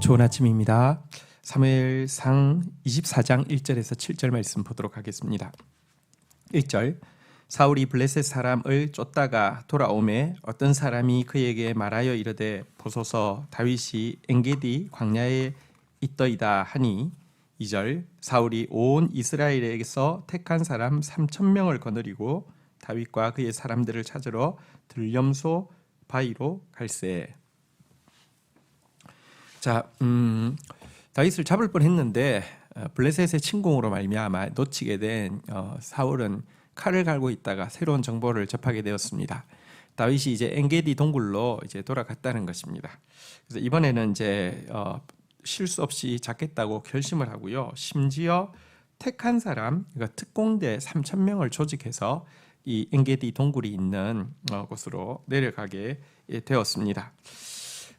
좋은 아침입니다. 3일상 24장 1절에서 7절 말씀 보도록 하겠습니다. 1절 사울이 블레셋 사람을 쫓다가 돌아오매 어떤 사람이 그에게 말하여 이르되 보소서 다윗이 엔게디 광야에 있더이다 하니 2절 사울이 온 이스라엘에게서 택한 사람 3천 명을 거느리고 다윗과 그의 사람들을 찾으러 들염소 바위로 갈세. 자, 음, 다윗을 잡을 뻔했는데 어, 블레셋의 침공으로 말미암아 놓치게 된 어, 사울은 칼을 갈고 있다가 새로운 정보를 접하게 되었습니다. 다윗이 이제 엔게디 동굴로 이제 돌아갔다는 것입니다. 그래서 이번에는 이제 어, 실수 없이 잡겠다고 결심을 하고요. 심지어 택한 사람, 그러니까 특공대 3천 명을 조직해서 이 엔게디 동굴이 있는 어, 곳으로 내려가게 되었습니다.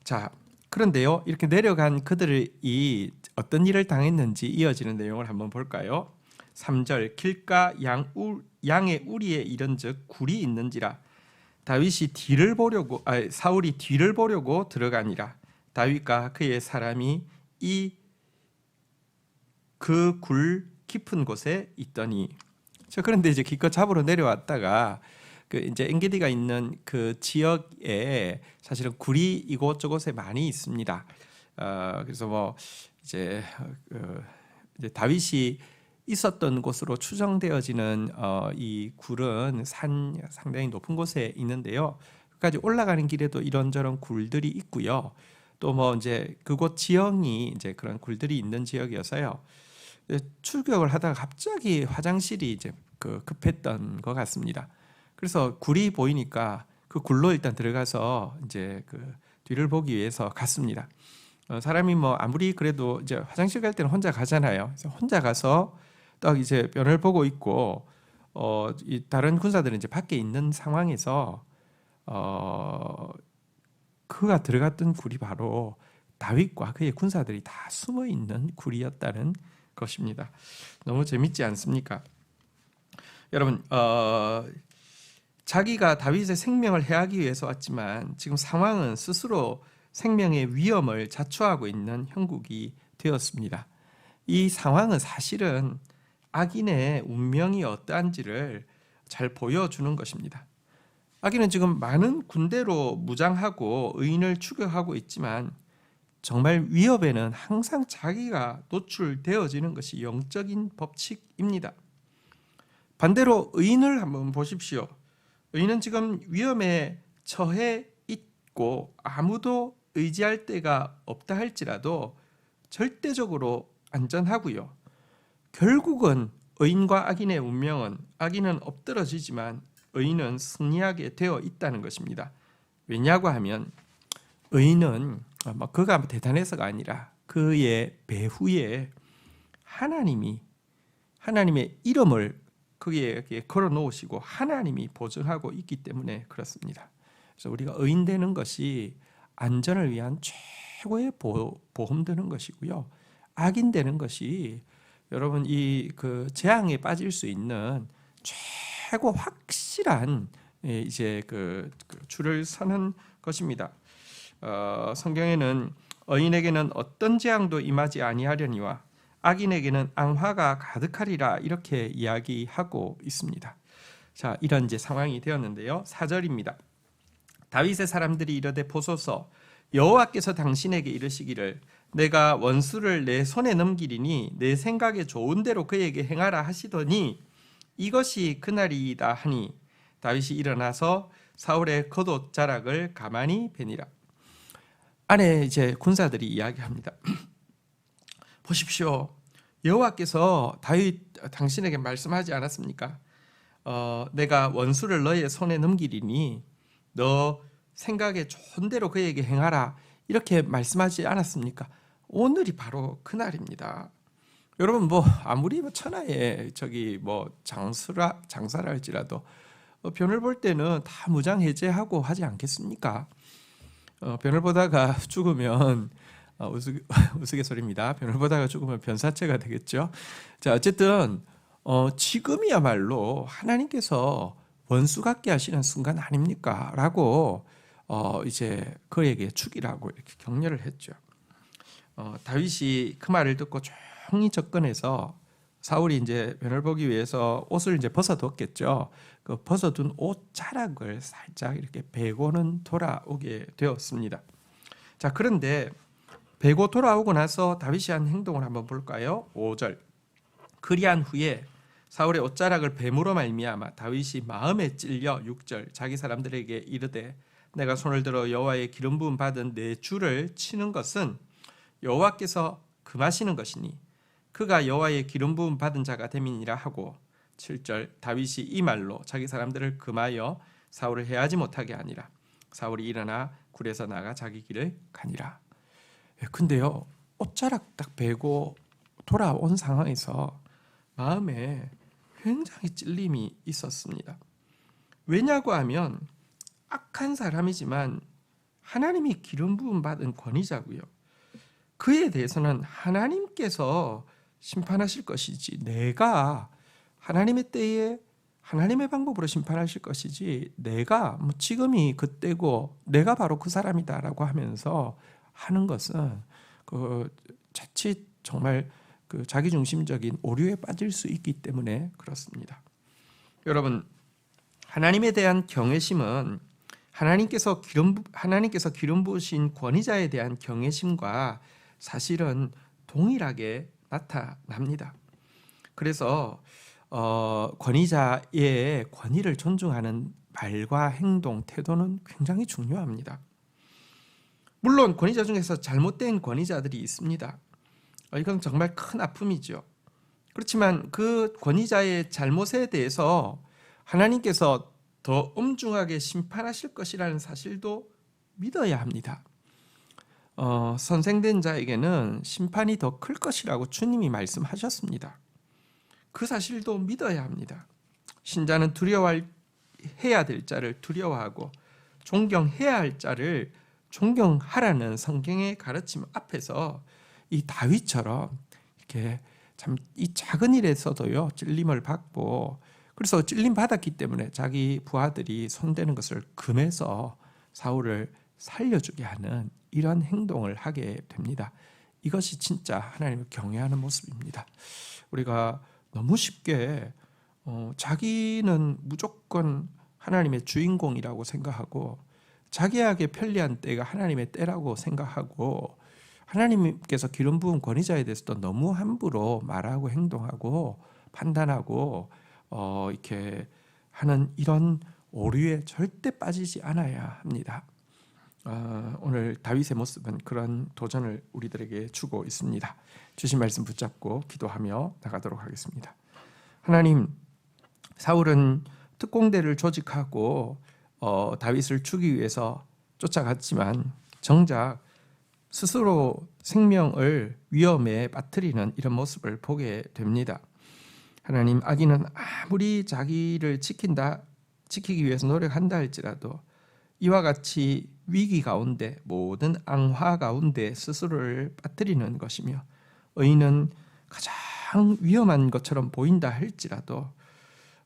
자, 그런데요, 이렇게 내려간 그들이 어떤 일을 당했는지 이어지는 내용을 한번 볼까요? 3절 길가 양 울, 양의 우리에 이른즉 굴이 있는지라. 다윗이 뒤를 보려고 아, 사울이 뒤를 보려고 들어가니라. 다윗과 그의 사람이 이 그 굴 깊은 곳에 있더니. 자 그런데 이제 기껏 잡으러 내려왔다가 그 이제 엔게디가 있는 그 지역에 사실은 굴이 이곳저곳에 많이 있습니다. 어, 그래서 뭐 이제 어, 이제 다윗이 있었던 곳으로 추정되어지는 어, 이 굴은 산 상당히 높은 곳에 있는데요. 끝까지 올라가는 길에도 이런저런 굴들이 있고요. 또 뭐 이제 그곳 지형이 이제 그런 굴들이 있는 지역이어서요. 출격을 하다가 갑자기 화장실이 이제 그 급했던 것 같습니다. 그래서 굴이 보이니까 그 굴로 일단 들어가서 이제 그 뒤를 보기 위해서 갔습니다. 어, 사람이 뭐 아무리 그래도 이제 화장실 갈 때는 혼자 가잖아요. 그래서 혼자 가서 딱 이제 변을 보고 있고 어, 이 다른 군사들은 이제 밖에 있는 상황에서 어, 그가 들어갔던 굴이 바로 다윗과 그의 군사들이 다 숨어 있는 굴이었다는 것입니다. 너무 재밌지 않습니까? 여러분, 어, 자기가 다윗의 생명을 해하기 위해서 왔지만 지금 상황은 스스로 생명의 위험을 자초하고 있는 형국이 되었습니다. 이 상황은 사실은 악인의 운명이 어떠한지를 잘 보여주는 것입니다. 악인은 지금 많은 군대로 무장하고 의인을 추격하고 있지만 정말 위협에는 항상 자기가 노출되어지는 것이 영적인 법칙입니다. 반대로 의인을 한번 보십시오. 의인은 지금 위험에 처해 있고 아무도 의지할 데가 없다 할지라도 절대적으로 안전하고요. 결국은 의인과 악인의 운명은 악인은 엎드러지지만 의인은 승리하게 되어 있다는 것입니다. 왜냐고 하면 의인은 뭐 그가 대단해서가 아니라 그의 배후에 하나님이 하나님의 이름을 거기에 걸어 놓으시고 하나님이 보증하고 있기 때문에 그렇습니다. 그래서 우리가 의인되는 것이 안전을 위한 최고의 보험 되는 것이고요. 악인 되는 것이 여러분 이 그 재앙에 빠질 수 있는 최고 확실한 예, 이제 그, 그 줄을 서는 것입니다. 어, 성경에는 의인에게는 어떤 재앙도 임하지 아니하려니와 악인에게는 앙화가 가득하리라 이렇게 이야기하고 있습니다. 자, 이런 이제 상황이 되었는데요. 4절입니다. 다윗의 사람들이 이르되 보소서 여호와께서 당신에게 이르시기를 내가 원수를 내 손에 넘기리니 내 생각에 좋은 대로 그에게 행하라 하시더니 이것이 그날이다 하니 다윗이 일어나서 사울의 겉옷 자락을 가만히 베니라. 안에 이제 군사들이 이야기합니다. 보십시오. 여호와께서 다윗 당신에게 말씀하지 않았습니까? 어, 내가 원수를 너의 손에 넘기리니 너 생각에 좋은 대로 그에게 행하라 이렇게 말씀하지 않았습니까? 오늘이 바로 그 날입니다. 여러분 뭐 아무리 뭐 천하에 저기 뭐 장수라 장사라 할지라도 어, 변을 볼 때는 다 무장 해제하고 하지 않겠습니까? 어, 변을 보다가 죽으면 어, 우스, 우스갯소리입니다. 변을 보다가 죽으면 변사체가 되겠죠. 자 어쨌든 어, 지금이야말로 하나님께서 원수 같게 하시는 순간 아닙니까?라고 어, 이제 그에게 죽이라고 이렇게 격려를 했죠. 어, 다윗이 그 말을 듣고 조용히 접근해서 사울이 이제 변을 보기 위해서 옷을 이제 벗어뒀겠죠. 그 벗어둔 옷 자락을 살짝 이렇게 베고는 돌아오게 되었습니다. 자 그런데 베고 돌아오고 나서 다윗이 한 행동을 한번 볼까요? 5절. 그리한 후에 사울의 옷자락을 뱀으로 말미암아 다윗이 마음에 찔려 6절. 자기 사람들에게 이르되 내가 손을 들어 여호와의 기름 부음 받은 내 주를 치는 것은 여호와께서 금하시는 것이니 그가 여호와의 기름 부음 받은 자가 됨이니라 하고. 7절. 다윗이 이 말로 자기 사람들을 금하여 사울을 해하지 못하게 하니라. 사울이 일어나 굴에서 나가 자기 길을 가니라. 예, 근데요 옷자락 딱 베고 돌아온 상황에서 마음에 굉장히 찔림이 있었습니다. 왜냐고 하면 악한 사람이지만 하나님이 기름 부음 받은 권위자고요. 그에 대해서는 하나님께서 심판하실 것이지 내가 하나님의 때에 하나님의 방법으로 심판하실 것이지 내가 뭐 지금이 그때고 내가 바로 그 사람이다라고 하면서 하는 것은 그 자칫 정말 그 자기 중심적인 오류에 빠질 수 있기 때문에 그렇습니다. 여러분 하나님에 대한 경외심은 하나님께서 기름 부- 하나님께서 기름 부으신 권위자에 대한 경외심과 사실은 동일하게 나타납니다. 그래서 어, 권위자의 권위를 존중하는 말과 행동, 태도는 굉장히 중요합니다. 물론 권위자 중에서 잘못된 권위자들이 있습니다. 어, 이건 정말 큰 아픔이죠. 그렇지만 그 권위자의 잘못에 대해서 하나님께서 더 엄중하게 심판하실 것이라는 사실도 믿어야 합니다. 어, 선생된 자에게는 심판이 더 클 것이라고 주님이 말씀하셨습니다. 그 사실도 믿어야 합니다. 신자는 두려워할 해야 될 자를 두려워하고 존경해야 할 자를 존경하라는 성경의 가르침 앞에서 이 다윗처럼 이렇게 참 이 작은 일에서도요 찔림을 받고 그래서 찔림 받았기 때문에 자기 부하들이 손대는 것을 금해서 사울을 살려주게 하는 이런 행동을 하게 됩니다. 이것이 진짜 하나님을 경외하는 모습입니다. 우리가 너무 쉽게 어, 자기는 무조건 하나님의 주인공이라고 생각하고 자기에게 편리한 때가 하나님의 때라고 생각하고 하나님께서 기름 부은 권위자에 대해서도 너무 함부로 말하고 행동하고 판단하고 어, 이렇게 하는 이런 오류에 절대 빠지지 않아야 합니다. 어, 오늘 다윗의 모습은 그런 도전을 우리들에게 주고 있습니다. 주신 말씀 붙잡고 기도하며 나가도록 하겠습니다. 하나님, 사울은 특공대를 조직하고 어, 다윗을 죽이기 위해서 쫓아갔지만 정작 스스로 생명을 위험에 빠뜨리는 이런 모습을 보게 됩니다. 하나님 악인은 아무리 자기를 지킨다 지키기 위해서 노력한다 할지라도 이와 같이 위기 가운데 모든 앙화 가운데 스스로를 빠뜨리는 것이며 의인은 가장 위험한 것처럼 보인다 할지라도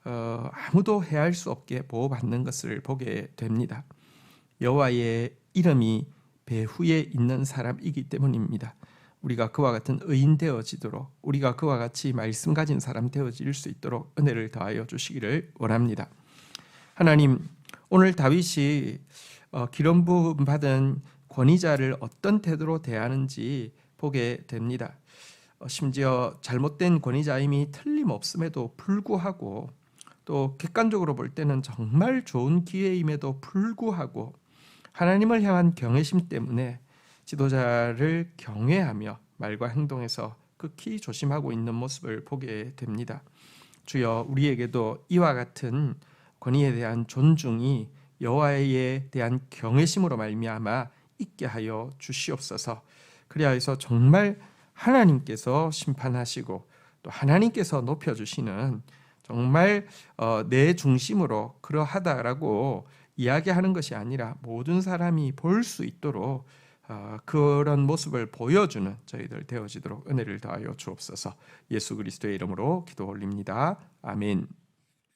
어, 아무도 해할 수 없게 보호받는 것을 보게 됩니다. 여호와의 이름이 배후에 있는 사람이기 때문입니다. 우리가 그와 같은 의인 되어지도록 우리가 그와 같이 말씀 가진 사람 되어질 수 있도록 은혜를 더하여 주시기를 원합니다. 하나님 오늘 다윗이 어, 기름 부음 받은 권위자를 어떤 태도로 대하는지 보게 됩니다. 어, 심지어 잘못된 권위자임이 틀림없음에도 불구하고 또 객관적으로 볼 때는 정말 좋은 기회임에도 불구하고 하나님을 향한 경외심 때문에 지도자를 경외하며 말과 행동에서 극히 조심하고 있는 모습을 보게 됩니다. 주여 우리에게도 이와 같은 권위에 대한 존중이 여호와에 대한 경외심으로 말미암아 있게 하여 주시옵소서. 그리하여서 정말 하나님께서 심판하시고 또 하나님께서 높여 주시는 정말 어, 내 중심으로 그러하다라고 이야기하는 것이 아니라 모든 사람이 볼 수 있도록 어, 그런 모습을 보여주는 저희들 되어지도록 은혜를 더하여 주옵소서. 예수 그리스도의 이름으로 기도 올립니다. 아멘.